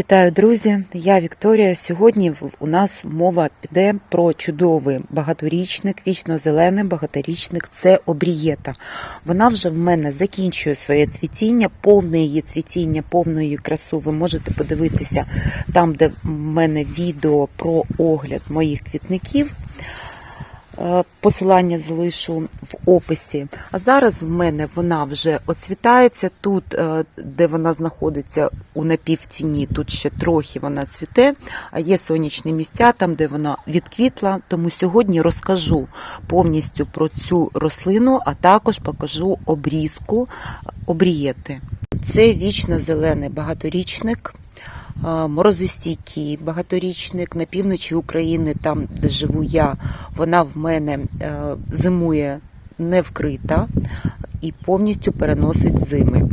Вітаю, друзі! Я Вікторія. Сьогодні у нас мова піде про чудовий багаторічник, вічно-зелений багаторічник це обрієта. Вона вже в мене закінчує своє цвітіння, повне її цвітіння, повну її красу. Ви можете подивитися там, де в мене відео про огляд моїх квітників. Е, Посилання залишу в описі. А зараз в мене вона вже оцвітається. Тут, е, де вона знаходиться у напівтіні, тут ще трохи вона цвіте, а є сонячні місця, там, де вона відквітла. Тому сьогодні розкажу повністю про цю рослину, а також покажу обрізку обрієти. Це вічно зелений багаторічник. Морозостійкий багаторічник на півночі України, там де живу я, вона в мене е, зимує не вкрита і повністю переносить зими. Е,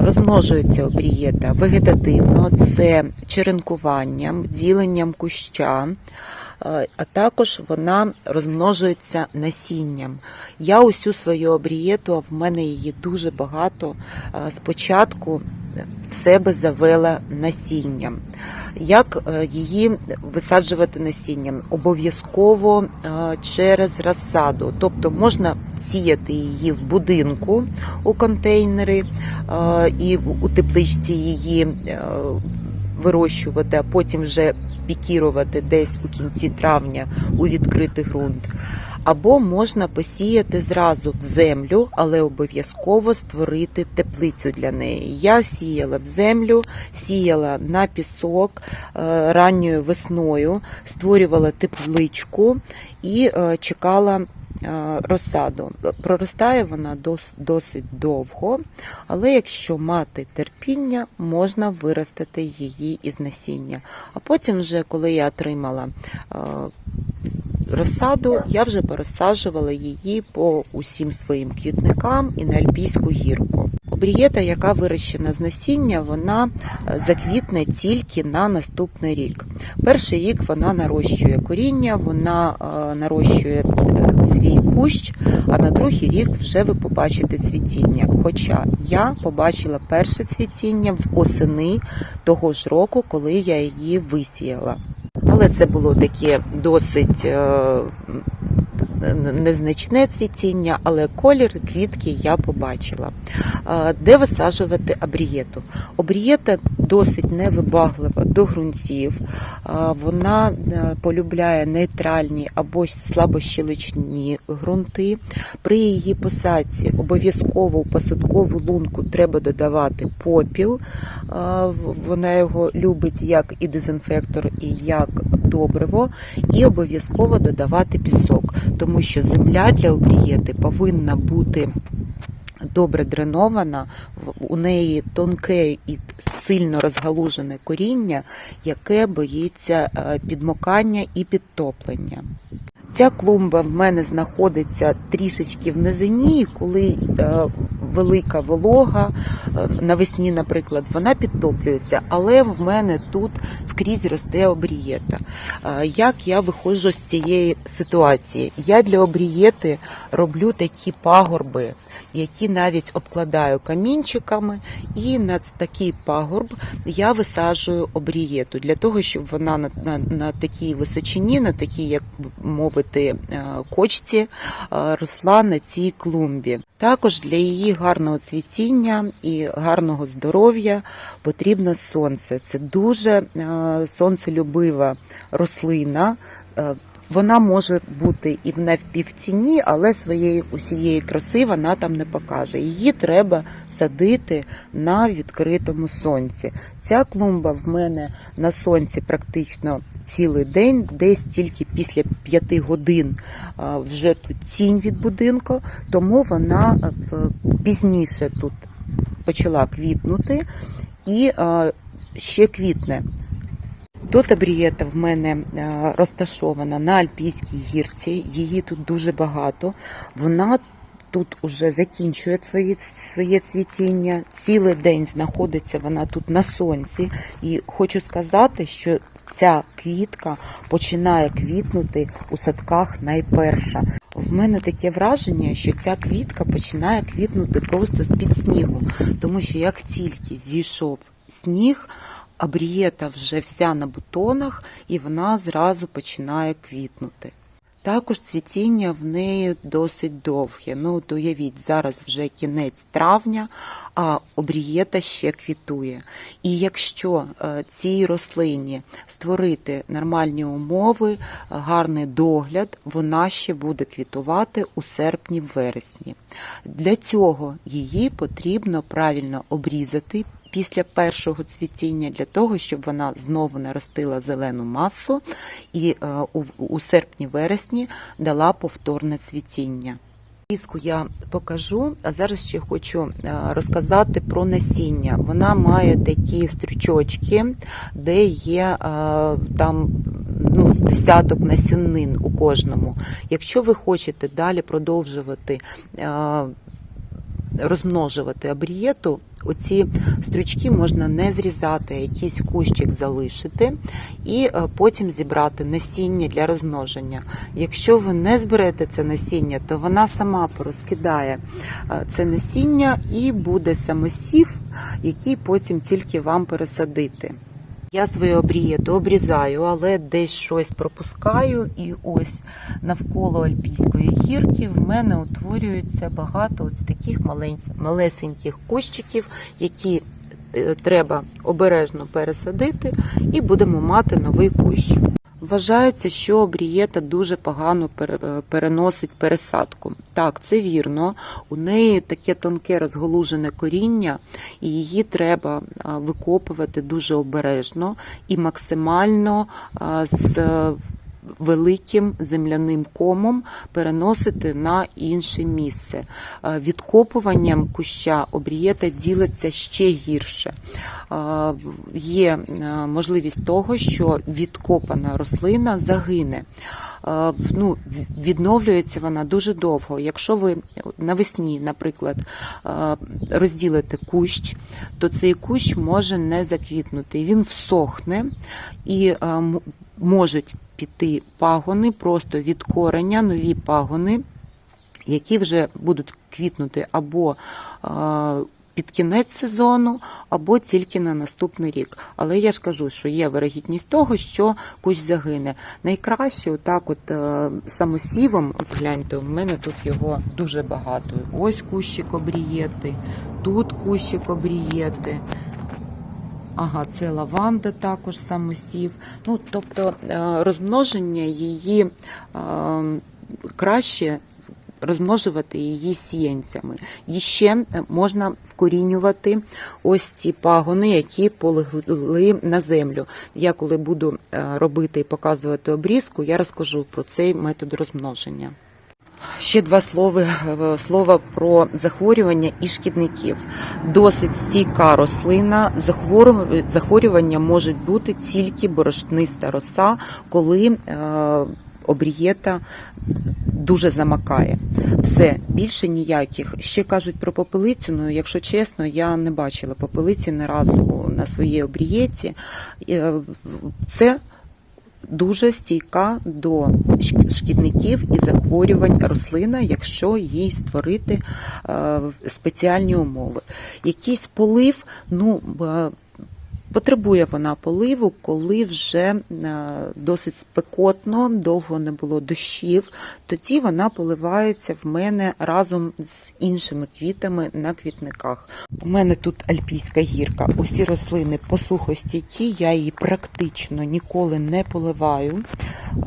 Розмножується обрієта вегетативно, це черенкуванням, діленням куща, е, а також вона розмножується насінням. Я усю свою обрієту, а в мене її дуже багато. Спочатку в себе завела насінням. Як е, її висаджувати насінням? Обов'язково е, через розсаду. Тобто можна сіяти її в будинку у контейнери е, і у тепличці її вирощувати, а потім вже пікірувати десь у кінці травня у відкритий ґрунт. Або можна посіяти зразу в землю, але обов'язково створити теплицю для неї. Я сіяла в землю, сіяла на пісок е, ранньою весною, створювала тепличку і е, чекала е, розсаду. Проростає вона досить довго, але якщо мати терпіння, можна виростити її із насіння. А потім, вже коли я отримала розсаду, я вже порозсаджувала її по усім своїм квітникам і на Альпійську гірку. Обрієта, яка вирощена з насіння, вона е, заквітне тільки на наступний рік. Перший рік вона нарощує коріння, вона е, нарощує е, свій кущ, а на другий рік вже ви побачите цвітіння. Хоча я побачила перше цвітіння в осени того ж року, коли я її висіяла. Але це було таке досить е, незначне цвітіння, але колір квітки я побачила. Де висаджувати абрієту? Обрієта досить невибаглива до ґрунтів. Вона е, полюбляє нейтральні або слабощеличні ґрунти. При її посадці обов'язково у посадкову лунку треба додавати попіл. Вона його любить як і дезінфектор, і як добриво, і обов'язково додавати пісок, тому що земля для обрієти повинна бути добре дренована, у неї тонке і сильно розгалужене коріння, яке боїться е, підмокання і підтоплення. Ця клумба в мене знаходиться трішечки в низині, і коли е, велика волога е, навесні, наприклад, вона підтоплюється, але в мене тут скрізь росте обрієта. Е, Як я виходжу з цієї ситуації? Я для обрієти роблю такі пагорби, які навіть обкладаю камінчиками, і на такий пагорб я висаджую обрієту для того, щоб вона на, на, на такій височині, на такій, як мовити, е, кочці, е, росла на цій клумбі. Також для її гарного цвітіння і гарного здоров'я потрібно сонце. Це дуже е, сонцелюбива рослина. Е, Вона може бути і в навпівтіні, але своєї усієї краси вона там не покаже. Її треба садити на відкритому сонці. Ця клумба в мене на сонці практично цілий день, десь тільки після п'яти годин вже тут тінь від будинку, тому вона пізніше тут почала квітнути і ще квітне. Тут абрієта в мене е, розташована на Альпійській гірці, її тут дуже багато. Вона тут уже закінчує своє, своє цвітіння. Цілий день знаходиться вона тут на сонці. І хочу сказати, що ця квітка починає квітнути у садках найперша. В мене таке враження, що ця квітка починає квітнути просто з-під снігу, тому що як тільки зійшов сніг, абрієта вже вся на бутонах і вона зразу починає квітнути. Також цвітіння в неї досить довге. Ну, уявіть, зараз вже кінець травня, а обрієта ще квітує. І якщо е, цій рослині створити нормальні умови, гарний догляд, вона ще буде квітувати у серпні-вересні. Для цього її потрібно правильно обрізати після першого цвітіння, для того, щоб вона знову наростила зелену масу і е, у серпні-вересні дала повторне цвітіння. Різку я покажу, а зараз ще хочу е, розказати про насіння. Вона має такі стрючочки, де є е, там ну, десяток насіннин у кожному. Якщо ви хочете далі продовжувати е, розмножувати абрієту, оці стрючки можна не зрізати, якийсь кущик залишити і е, потім зібрати насіння для розмноження. Якщо ви не зберете це насіння, то вона сама порозкидає е, це насіння і буде самосів, який потім тільки вам пересадити. Я свої обрієти обрізаю, але десь щось пропускаю, і ось навколо Альпійської гірки в мене утворюється багато ось таких малесеньких кущиків, які е, треба обережно пересадити, і будемо мати новий кущ. Вважається, що обрієта дуже погано е, переносить пересадку. Так, це вірно. У неї таке тонке розголужене коріння, і її треба викопувати дуже обережно і максимально з великим земляним комом переносити на інше місце. Е, Відкопуванням куща обрієта ділиться ще гірше. Е, Є е, можливість того, що відкопана рослина загине. Ну, відновлюється вона дуже довго. Якщо ви навесні, наприклад, розділите кущ, то цей кущ може не заквітнути. Він всохне і можуть піти пагони просто від кореня, нові пагони, які вже будуть квітнути або під кінець сезону, або тільки на наступний рік. Але я ж кажу, що є вирогідність того, що кущ загине. Найкраще, отак, от е, самосівом, от гляньте, у мене тут його дуже багато. Ось кущик обрієти, тут кущик обрієти. Ага, це лаванда також самосів. Ну, тобто е, розмноження її е, краще розмножувати її сіянцями. І ще е, можна вкорінювати ось ці пагони, які полегли на землю. Я коли буду робити і показувати обрізку, я розкажу про цей метод розмноження. Ще два слова, е, слова про захворювання і шкідників. Досить стійка рослина. Захворю- Захворювання можуть бути тільки борошниста роса, коли е, обрієта дуже замакає. Все, більше ніяких. Ще кажуть про попелицю, ну якщо чесно, я не бачила попелиці ні разу на своїй обрієті. Е, Це дуже стійка до шк- шкідників і захворювань рослина, якщо їй створити е, спеціальні умови. Якийсь полив, ну. Потребує вона поливу, коли вже е, досить спекотно, довго не було дощів. Тоді вона поливається в мене разом з іншими квітами на квітниках. У мене тут альпійська гірка. Усі рослини посухостійкі, я її практично ніколи не поливаю. Е,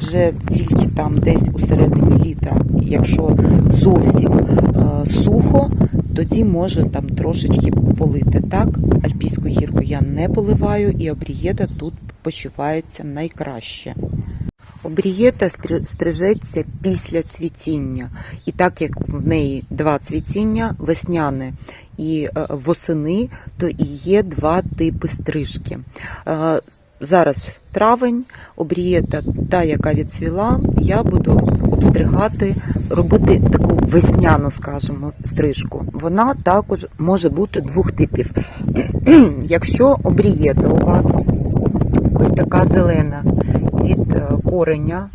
Вже тільки там десь у середині літа, якщо зовсім е, сухо, тоді можу там трошечки полити. Так, альпійську гірку я не поливаю, і обрієта тут почувається найкраще. Обрієта стрижеться після цвітіння. І так як в неї два цвітіння, весняне і е, восени, то і є два типи стрижки. Е, Зараз травень, обрієта, та, яка відцвіла, я буду обстригати, робити таку весняну, скажімо, стрижку. Вона також може бути двох типів. Якщо обрієта у вас ось така зелена від е, кореня,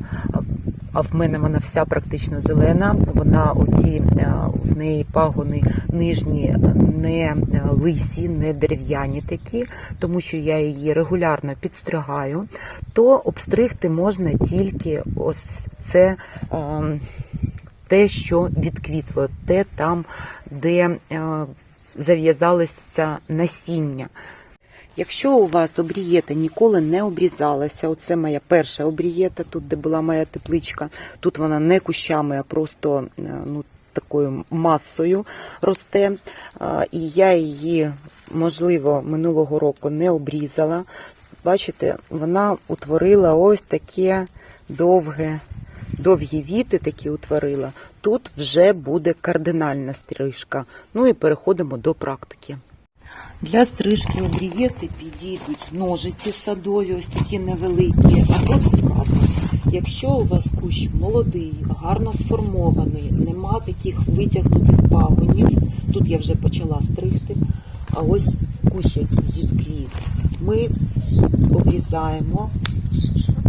а в мене вона вся практично зелена. Вона оці е, в неї пагони нижні не лисі, не дерев'яні такі, тому що я її регулярно підстригаю, то обстригти можна тільки ось це. е, Те, що відквітло, те там, де е, зав'язалося насіння. Якщо у вас обрієта ніколи не обрізалася, оце моя перша обрієта, тут де була моя тепличка, тут вона не кущами, а просто е, ну, такою масою росте. І я її, можливо, минулого року не обрізала. Бачите, вона утворила ось таке довге, довгі віти такі утворила. Тут вже буде кардинальна стрижка. Ну і переходимо до практики. Для стрижки обрієти підійдуть ножиці садові, ось такі невеликі, або секатор. Якщо у вас кущ молодий, гарно сформований, нема таких витягнутих пагонів, тут я вже почала стригти, а ось кущ який відквіт. Ми обрізаємо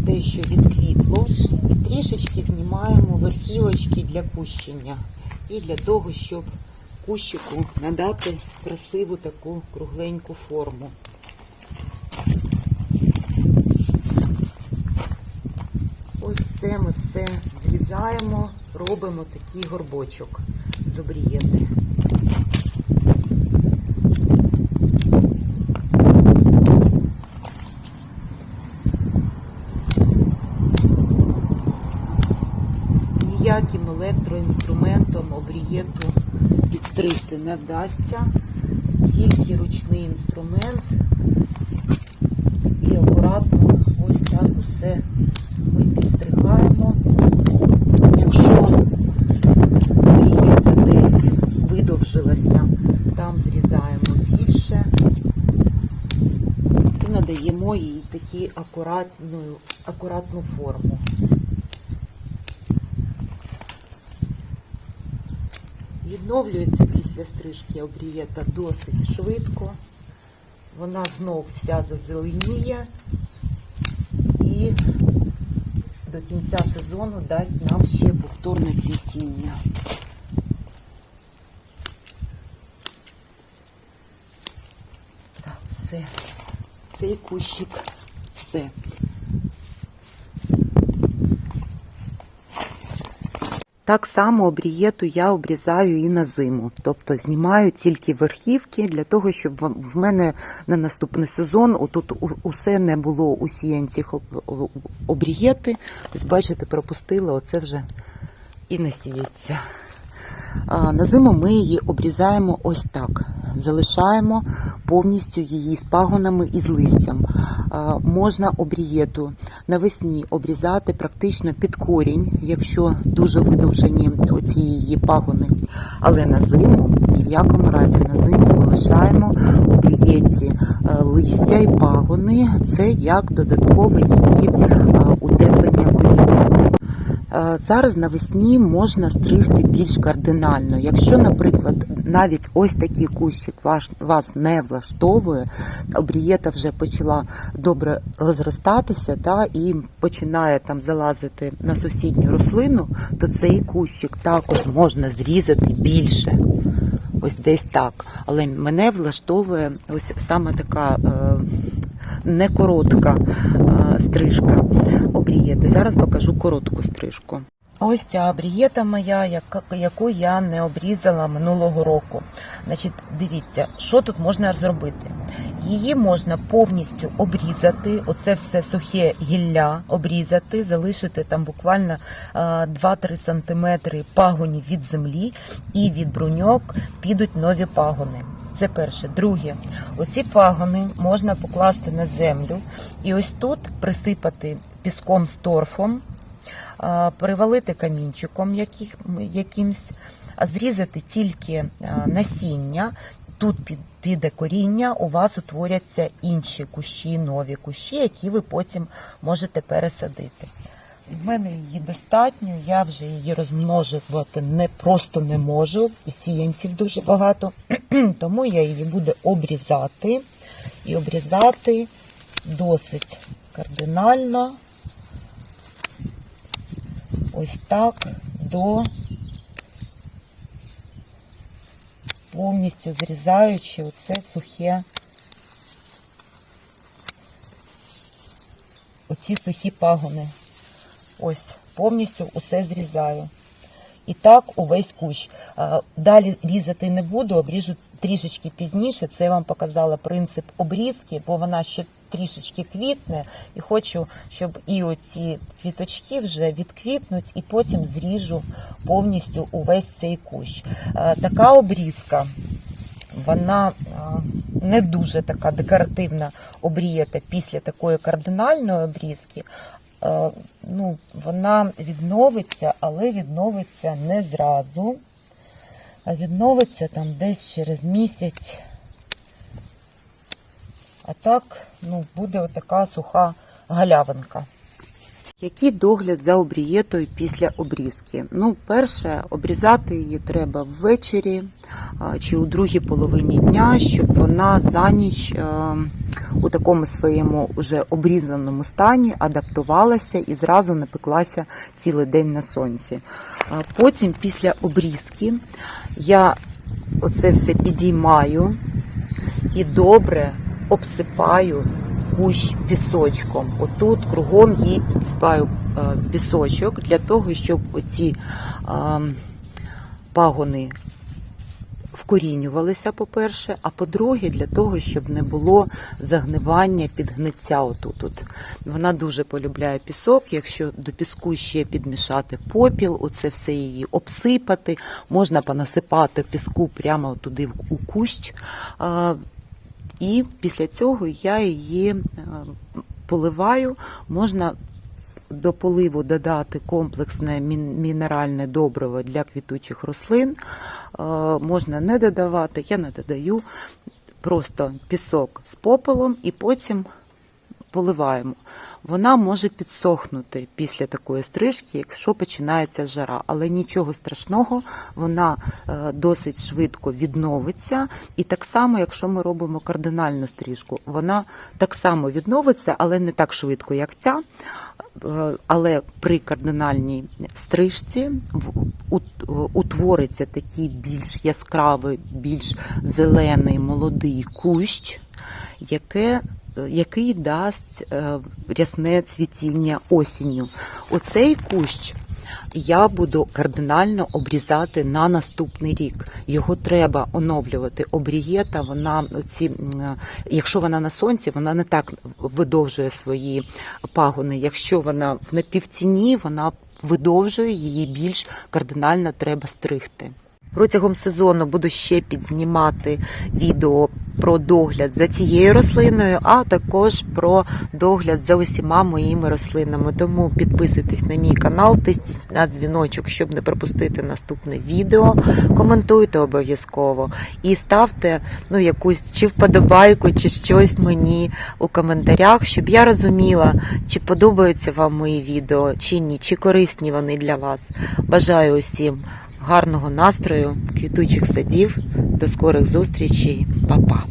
те, що відквітло, і трішечки знімаємо верхівочки для кущення. І для того, щоб кущику надати красиву таку кругленьку форму. Ось це ми все зрізаємо, робимо такий горбочок з обрієти. Ніяким електроінструментом обрієту підстригти не вдасться, тільки ручний інструмент і акуратно ось так усе ми підстригаємо. Якщо рієта десь видовжилася, там зрізаємо більше і надаємо їй таку акуратну, акуратну форму. Відновлюється після стрижки обрієта досить швидко. Вона знов вся зазеленіє і до кінця сезону дасть нам ще повторне цвітіння. Так, все. Цей кущик все. Так само обрієту я обрізаю і на зиму, тобто знімаю тільки верхівки для того, щоб в- мене на наступний сезон отут усе не було у сіянцях обрієти. Ось бачите, пропустила, оце вже і не сіється. А, На зиму ми її обрізаємо ось так. Залишаємо повністю її з пагонами і з листям. Можна обрієту навесні обрізати практично під корінь, якщо дуже видовжені оці її пагони. Але на зиму, ні в якому разі на зиму ми лишаємо обрієці е, листя і пагони. Це як додаткове її утеплення Зараз навесні можна стригти більш кардинально. Якщо, наприклад, навіть ось такий кущик вас не влаштовує, обрієта вже почала добре розростатися та, і починає там залазити на сусідню рослину, то цей кущик також можна зрізати більше. Ось десь так. Але мене влаштовує ось саме така е, не коротка стрижка обрієти. Зараз покажу коротку стрижку. Ось ця обрієта моя, яку я не обрізала минулого року. Значить, дивіться, що тут можна зробити. Її можна повністю обрізати, оце все сухе гілля обрізати, залишити там буквально е, 2-3 см пагонів від землі, і від бруньок підуть нові пагони. Це перше. Друге, оці пагони можна покласти на землю і ось тут присипати піском з торфом, а, перевалити камінчиком яких, якимсь, зрізати тільки насіння. Тут піде коріння, у вас утворяться інші кущі, нові кущі, які ви потім можете пересадити. В мене її достатньо, я вже її розмножувати не просто не можу, і сіянців дуже багато, тому я її буду обрізати і обрізати досить кардинально. ось так до повністю зрізаючи оце сухе, оці сухі пагони. Ось, повністю усе зрізаю. І так увесь кущ. Далі різати не буду, обріжу трішечки пізніше. Це я вам показала принцип обрізки, бо вона ще трішечки квітне. І хочу, щоб і оці квіточки вже відквітнуть, і потім зріжу повністю увесь цей кущ. Така обрізка. Вона не дуже така декоративна обріяти після такої кардинальної обрізки, ну, вона відновиться, але відновиться не зразу, а відновиться там десь через місяць. А так, ну, буде отака суха галявинка. Який догляд за обрієтою після обрізки? Ну, перше, обрізати її треба ввечері чи у другій половині дня, щоб вона за ніч е, у такому своєму вже обрізаному стані адаптувалася і зразу не пеклася цілий день на сонці. Потім, після обрізки, я оце все підіймаю і добре обсипаю кущ пісочком. Отут кругом її підсипаю е, пісочок для того, щоб оці пагони вкорінювалися, по-перше, а по-друге, для того, щоб не було загнивання підгниття отут. От. Вона дуже полюбляє пісок. Якщо до піску ще підмішати попіл, оце все її обсипати, можна понасипати піску прямо туди у кущ. І після цього я її е, поливаю. Можна до поливу додати комплексне мінеральне добриво для квітучих рослин. Е, Можна не додавати, я не додаю просто пісок з попелом і потім поливаємо. Вона може підсохнути після такої стрижки, якщо починається жара, але нічого страшного, вона е, досить швидко відновиться. І так само, якщо ми робимо кардинальну стрижку, вона так само відновиться, але не так швидко, як ця. Е, Але при кардинальній стрижці утвориться такий більш яскравий, більш зелений молодий кущ, яке який дасть е, рясне цвітіння осінню. Оцей кущ я буду кардинально обрізати на наступний рік. Його треба оновлювати. Обрієта, вона е, якщо вона на сонці, вона не так видовжує свої пагони. Якщо вона в напівтіні, вона видовжує її більш кардинально треба стригти. Протягом сезону буду ще підзнімати відео про догляд за цією рослиною, а також про догляд за усіма моїми рослинами. Тому підписуйтесь на мій канал, тисніть на дзвіночок, щоб не пропустити наступне відео. Коментуйте обов'язково і ставте ну, якусь чи вподобайку, чи щось мені у коментарях, щоб я розуміла, чи подобаються вам мої відео, чи ні, чи корисні вони для вас. Бажаю усім гарного настрою, квітучих садів. До скорих зустрічей, Па-па!